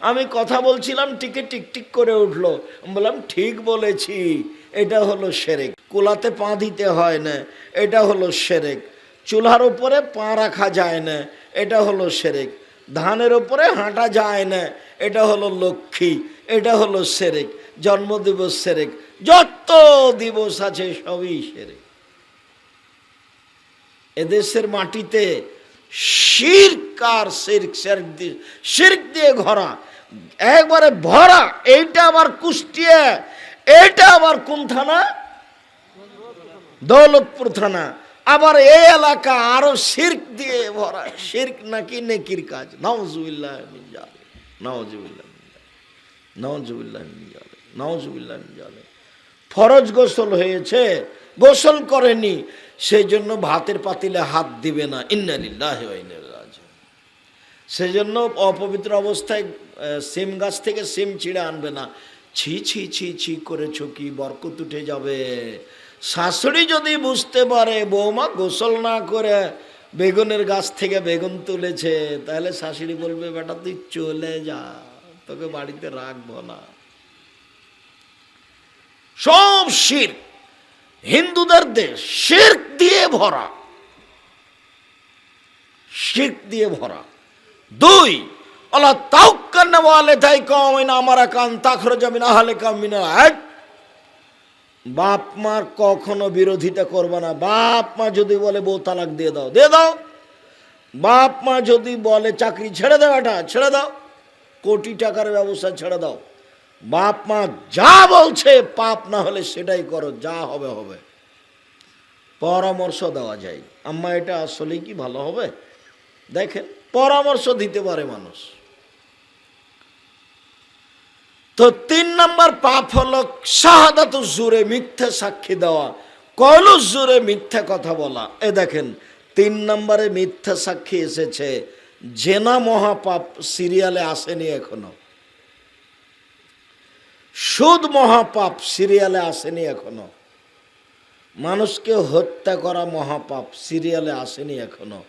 আমি কথা বলছিলাম, টিকে টিকটিক করে উঠল। বললাম, ঠিক বলেছি, এটা হলো সেরেক। কোলাতে পা দিতে হয় না, এটা হলো সেরেক। চুলার উপরে পা রাখা যায় না, এটা হলো সেরেক। ধানের উপরে হাঁটা যায় না, এটা হলো লক্ষ্মী, এটা হলো সেরেক। জন্মদিবস সেরেক, যত দিবস আছে সবই সেরেক। এদেশের মাটিতে শির্ক আর দিয়ে, শির্ক দিয়ে ঘরা। একবারে ভরা, এইটা আবার কুষ্টিয়া, এইটা আবার কোন থানা? দৌলতপুর থানা। আবার এই এলাকা আরও শির্ক দিয়ে ভরা। শির্ক নাকি নেকির কাজ। নওজুবিল্লাহ ফরজ গোসল হয়েছে, গোসল করেনি, সেই জন্য ভাতের পাতিলে হাত দিবে না। ইন্নালিল্লাহ সেজন্য অপবিত্র অবস্থায় সিম গাছ থেকে সিম ছিঁড়ে আনবে না। ছি ছি ছি ছি করেছ কি বরকত উঠে যাবে। শাশুড়ি যদি বুঝতে পারে, বৌমা গোসল না করে বেগুনের গাছ থেকে বেগুন তুলেছে, তাহলে শাশুড়ি বলবে, বেটা, তুই চলে যা, তোকে বাড়িতে রাখব না। সব শির, হিন্দুদের দেশ, শির দিয়ে ভরা। শির দিয়ে ভরা। দুই, আল্লাহ তাই কমিন আমার কান তাখর জামিন আহলে কামিনা এক বাপ মার কখনো বিরোধিতা করবে না। বাপ মা যদি বলে বউ তালাক দিয়ে দাও দিয়ে দাও। বাপ মা যদি বলে চাকরি ছেড়ে দাও এটা, ছেড়ে দাও। কোটি টাকার ব্যবস্থা ছেড়ে দাও। বাপ মা যা বলছে, পাপ না হলে সেটাই করো, যা হবে হবে। পরামর্শ দেওয়া যায়। আম্মা, এটা আসলেই কি ভালো হবে? দেখেন। পরামর্শ দিতে পারে মানুষ। তো তিন নম্বর পাপ হলো শাহাদাত জুরে মিথ্যা সাক্ষী দেওয়া। কলস জুরে মিথ্যা কথা বলা? এ দেখেন, তিন নম্বরে মিথ্যা সাক্ষী এসেছে। জেনা মহাপাপ সিরিয়ালে আসেনি এখনও। সুদ মহাপাপ সিরিয়ালে আসেনি এখনও। মানুষকে হত্যা করা মহাপাপ সিরিয়ালে আসেনি এখনও।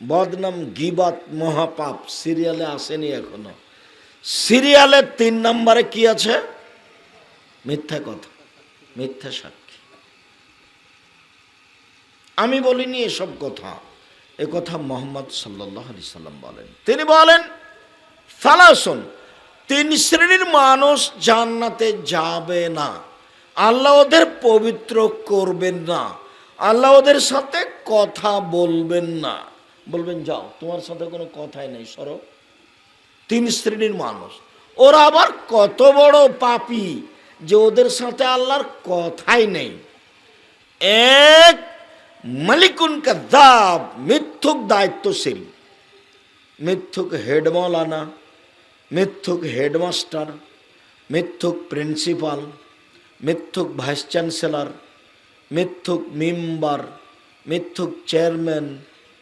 বদনাম গিবাত মহাপাপ। সিরিয়ালে আসেনি এখনও। সিরিয়ালের তিন নম্বরে কি আছে? মিথ্যা কথা, মিথ্যা সাক্ষী। আমি বলিনি এসব কথা, এ কথা মোহাম্মদ সাল্লাহ আলি সাল্লাম বলেন। তিনি বলেন ফালাসন তিন শ্রেণির মানুষ জান্নাতে যাবে না। আল্লাহ ওদের পবিত্র করবেন না। আল্লাহ ওদের সাথে কথা বলবেন না। বলবেন, যাও, তোমার সাথে কোনো কথাই নেই, সরো। তিন শ্রেণির মানুষ। ওরা আবার কত বড় পাপী যে ওদের সাথে আল্লাহর কথাই নেই। এক মালিকুন কাদ্দাব মিথ্যুক দায়িত্বশীল। মিথ্যুক হেডমলানা মিথ্যুক হেডমাস্টার, মিথ্যুক প্রিন্সিপাল, মিথ্যুক ভাইস চ্যান্সেলর, মিথ্যুক মেম্বার, মিথ্যুক চেয়ারম্যান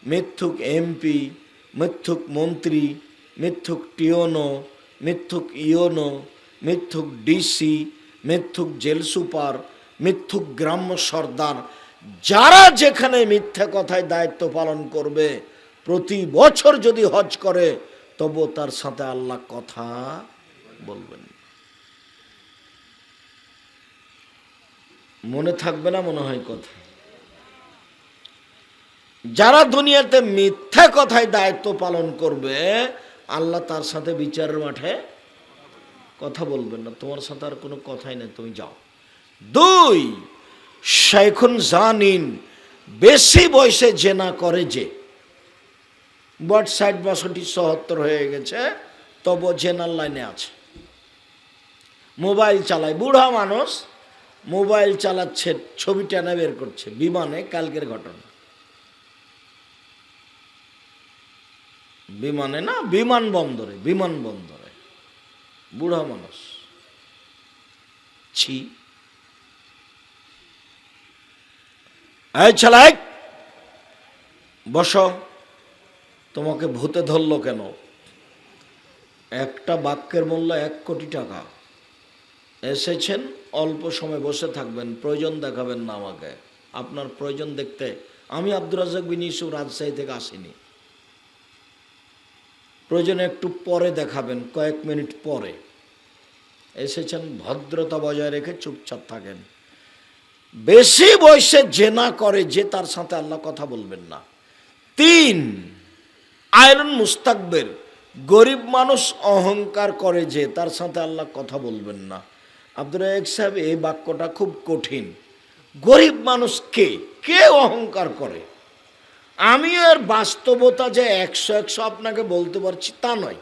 মিথ্যুক এমপি, মিথ্যুক মন্ত্রী, মিথ্যুক টিওনো, মিথ্যুক ইওনো, মিথ্যুক ডিসি, মিথ্যুক জেল সুপার, মিথ্যুক গ্রাম্য সর্দার, যারা যেখানে মিথ্যা কথায় দায়িত্ব পালন করবে, প্রতি বছর যদি হজ করে, তবু তার সাথে আল্লাহ কথা বলবেন। মনে থাকবে না মনে হয় কথা? যারা দুনিয়াতে মিথ্যা কথায় দায়িত্ব পালন করবে, আল্লাহ তার সাথে বিচারের মাঠে কথা বলবেন না। তোমার সাথে আর কোনো কথাই নেই, তুমি যাও। দুই শেখুন জানিন, বেশি বয়সে জেনা করে যে। বট ষাট, বাষট্টি সহত্তর হয়ে গেছে তবু জেনার লাইনে আছে। মোবাইল চালায়। বুড়া মানুষ মোবাইল চালাচ্ছে, ছবি টেনে বের করছে, বিমানে কালকের ঘটনা। বিমানে না, বিমান বন্দরে বিমান বন্দরে। বুড়া মানুষ। ছি। এই ছেলাই, বসো। তোমাকে ভূতে ধরলো কেন? একটা বাক্যের মূল্য এক কোটি টাকা। এসেছেন, অল্প সময় বসে থাকবেন, প্রয়োজন দেখাবেন না আমাকে। আপনার প্রয়োজন দেখতে আমি আব্দুর রাজাক বিন ইউসুফ রাজশাহী থেকে আসিনি। প্রয়োজনে একটু পরে দেখাবেন, কয়েক মিনিট পরে। এসেছেন ভদ্রতা বজায় রেখে চুপচাপ থাকেন। বেশি বয়সে জেনা করে, যে তার সাথে আল্লাহ কথা বলবেন না। তিন আয়রন মুস্তাকবের, গরিব মানুষ অহংকার করে যে তার সাথে আল্লাহ কথা বলবেন না। আব্দুল রাজাক সাহেব, এই বাক্যটা খুব কঠিন। গরিব মানুষ কে? কে অহংকার করে? আমি এর বাস্তবতা যে একশো একশো আপনাকে বলতে পারছি তা নয়।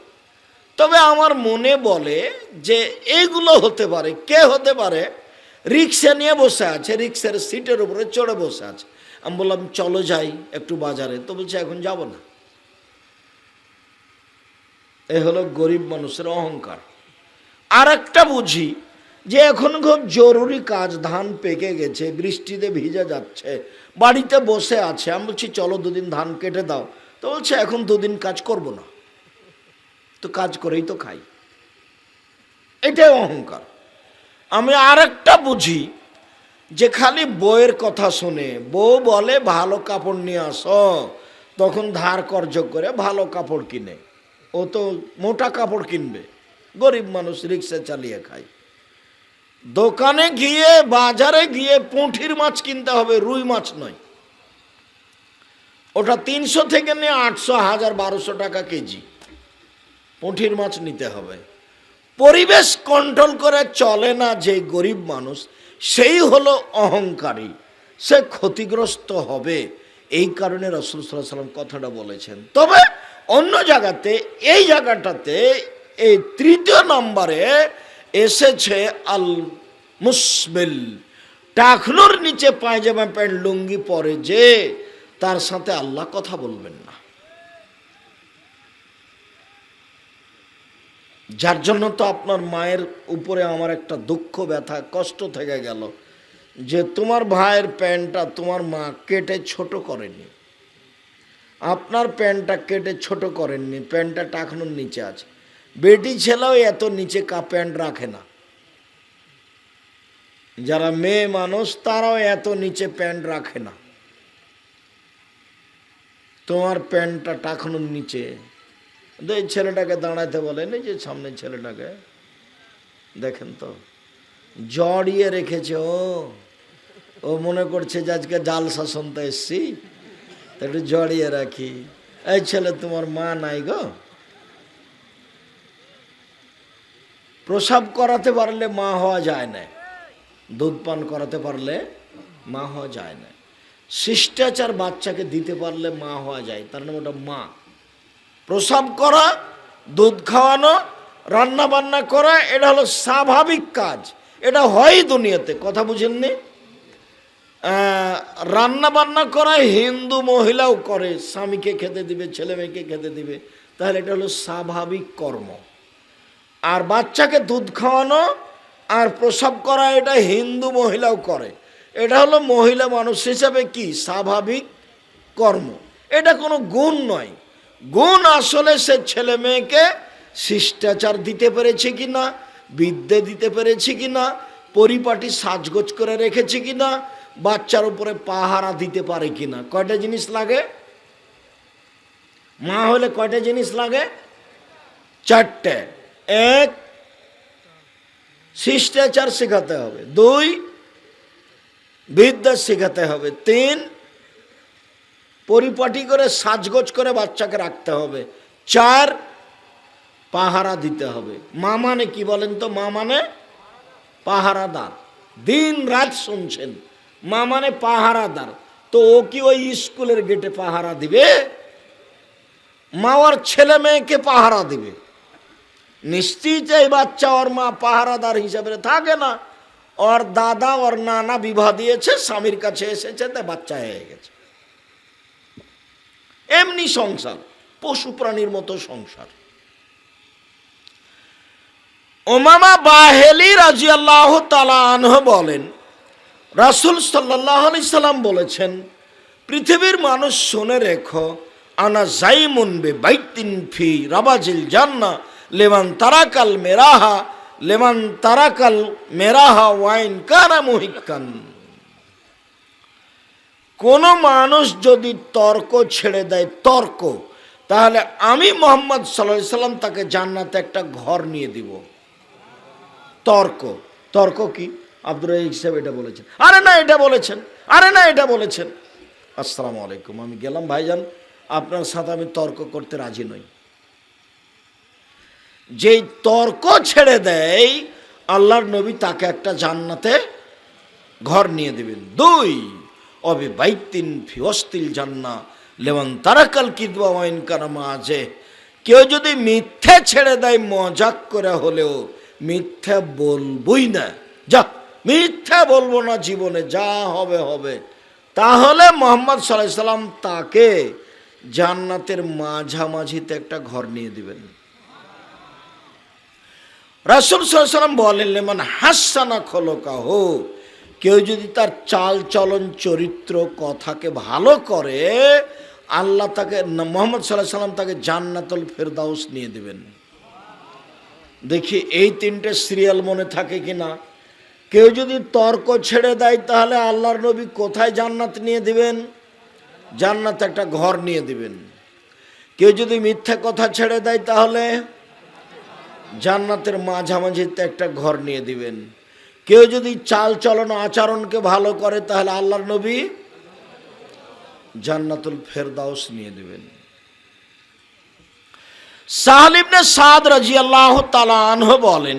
তবে আমার মনে বলে যে এইগুলো হতে পারে। কে হতে পারে? রিক্সা নিয়ে বসে আছে, রিক্সার সিটের উপরে চড়ে বসে আছে। আমি বললাম, চলো যাই একটু বাজারে। তো বলছে, এখন যাব না। এ হলো গরিব মানুষের অহংকার। আর একটা বুঝি যে এখন খুব জরুরি কাজ, ধান পেকে গেছে, বৃষ্টিতে ভিজে যাচ্ছে, বাড়িতে বসে আছে। আমি বলছি, চলো দুদিন ধান কেটে দাও। তো বলছে, এখন দুদিন কাজ করব না। তো কাজ করেই তো খাই। এটাই অহংকার। আমি আর একটা বুঝি, যে খালি বইয়ের কথা শুনে। বউ বলে, ভালো কাপড় নিয়ে আসো। তখন ধার কর্য করে ভালো কাপড় কিনে। ও তো মোটা কাপড় কিনবে। গরিব মানুষ রিক্সা চালিয়ে খায়। দোকানে গিয়ে, বাজারে গিয়ে পুঁঠির মাছ কিনতে হবে, রুই মাছ নয়। ওটা তিনশো থেকে নিয়ে আটশো, হাজার, বারোশো টাকা কেজি। পুঁঠির মাছ নিতে হবে। পরিবেশ কন্ট্রোল করে চলে না যে গরিব মানুষ, সেই হলো অহংকারী। সে ক্ষতিগ্রস্ত হবে। এই কারণে রসুল সাল্লাহ সাল্লাম কথাটা বলেছেন। তবে অন্য জায়গাতে, এই জায়গাটাতে, এই তৃতীয় নম্বরে এসেছে আল মুসবিল টাকনোর নিচে পায়জামা প্যান্ট, লুঙ্গি পরে যে, তার সাথে আল্লাহ কথা বলবেন না। যার জন্য তো আপনার মায়ের উপরে আমার একটা দুঃখ, ব্যথা, কষ্ট থেকে গেল যে তোমার ভাইয়ের প্যান্টটা তোমার মা কেটে ছোট করেনি। আপনার প্যান্টটা কেটে ছোট করেননি, প্যান্টটা টাকানোর নিচে আছে। বেটি ছেলেও এত নিচে কা প্যান্ট রাখে না। যারা মেয়ে মানুষ, তারাও এত নিচে প্যান্ট রাখে না। তোমার প্যান্টটা টাকানোর নিচে। এই ছেলেটাকে দাঁড়াতে বলেন যে সামনে ছেলেটাকে, দেখেন তো, জড়িয়ে রেখেছে ও। ও মনে করছে যে আজকে জাল শাসনতে এসছি একটু জড়িয়ে রাখি। এই ছেলে, তোমার মা নাই গো? প্রসাব করাতে পারলে মা হওয়া যায় না। দুধ পান করাতে পারলে মা হওয়া যায় না। শিষ্টাচার বাচ্চাকে দিতে পারলে মা হওয়া যায়। তার নাম ওটা মা। প্রসাব করা, দুধ খাওয়ানো রান্না বান্না করা, এটা হলো স্বাভাবিক কাজ। এটা হয় দুনিয়াতে, কথা বুঝেননি? রান্না বান্না করা হিন্দু মহিলাও করে। স্বামীকে খেতে দিবে ছেলে মেয়েকে খেতে দিবে। তাহলে এটা হলো স্বাভাবিক কর্ম। আর বাচ্চাকে দুধ খাওয়ানো আর প্রসব করা, এটা হিন্দু মহিলাও করে। এটা হলো মহিলা মানুষ হিসাবে কি? স্বাভাবিক কর্ম। এটা কোনো গুণ নয়। গুণ আসলে সে ছেলে মেয়েকে শিষ্টাচার দিতে পেরেছে কি না বিদ্যে দিতে পেরেছে কি না পরিপাটি সাজগোজ করে রেখেছে কি না বাচ্চার উপরে পাহারা দিতে পারে কি না কয়টা জিনিস লাগে? মা হলে কয়টা জিনিস লাগে? চারটে। এক, শিষ্টাচার শেখাতে হবে। দুই, বিদ্যা শেখাতে হবে। তিন, পরিপাটি করে সাজগোজ করে বাচ্চাকে রাখতে হবে। চার, পাহারা দিতে হবে। মা মানে কি বলেন তো? মা মানে পাহারাদার। দিন রাত শুনছেন। মা মানে পাহারাদার। তো ও কি ওই স্কুলের গেটে পাহারা দিবে? মা ওর ছেলে মেয়েকে পাহারা দিবে। নিশ্চিত এই বাচ্চা ওর মা পাহারাদার হিসাবে থাকে না। ওর দাদা, ওর নানা বিবাহ দিয়েছে, স্বামীর কাছে এসেছে, তা বাচ্চা হয়ে গেছে। এমনি সংসার, পশু প্রাণীর মতো সংসার। ওমামা বাহেলি রাজি আল্লাহ তালাহ বলেন, রাসুল সাল্লাহ আলি সাল্লাম বলেছেন, পৃথিবীর মানুষ শুনে রেখো, আনা জাইমুন বে বাইতিন ফি রাবাজিল জান্না লেমান তারাকাল মেরাহা, লেমান তারাকাল মেরাহা ওয়াইন কানা মহিকান কোন মানুষ যদি তর্ক ছেড়ে দেয়, তর্ক, তাহলে আমি মোহাম্মদ সাল্লাহ সাল্লাম তাকে জান্নাতে একটা ঘর নিয়ে দিব। তর্ক তর্ক কি? আব্দুর রাহিক সাহেব এটা বলেছেন। আরে না, এটা বলেছেন। আরে না, এটা বলেছেন। আসসালামু আলাইকুম। আমি গেলাম, ভাইজান, আপনার সাথে আমি তর্ক করতে রাজি নই। যেই তর্ক ছেড়ে দেয়, আল্লাহর নবী তাকে একটা জান্নাতে ঘর নিয়ে দেবেন। দুই, অবে বাইতিন ফিওস্তিল জান্না লেমন তারাকাল কিদবা ওয়াইন কারামা আছে কেউ যদি মিথ্যে ছেড়ে দেয়, মজাক করে হলেও মিথ্যা বলবই না। যা মিথ্যা বলব না, জীবনে যা হবে হবে। তাহলে মোহাম্মদ সাল্লাহ সাল্লাম তাকে জান্নাতের মাঝামাঝিতে একটা ঘর নিয়ে দিবেন। রাসুল সাল্লাম বলেন, লেমন হাসানা খোলকা হো কেউ যদি তার চাল চলন চরিত্র কথাকে ভালো করে, আল্লাহ তাকে, মোহাম্মদ সাল্লাহ সাল্লাম তাকে জান্নাতুল ফেরদাউস নিয়ে দেবেন। দেখি এই তিনটে সিরিয়াল মনে থাকে কি না কেউ যদি তর্ক ছেড়ে দেয়, তাহলে আল্লাহর নবী কোথায় জান্নাত নিয়ে দিবেন? জান্নাত একটা ঘর নিয়ে দিবেন। কেউ যদি মিথ্যা কথা ছেড়ে দেয়, তাহলে জান্নাতের মাঝামাঝিতে একটা ঘর নিয়ে দিবেন। কেউ যদি চাল চলন আচরণকে ভালো করে, তাহলে আল্লাহর নবী জান্নাতুল ফেরদাউস নিয়ে দিবেন। সাহালিবনে সাদ রাজি আল্লাহ তালানহ বলেন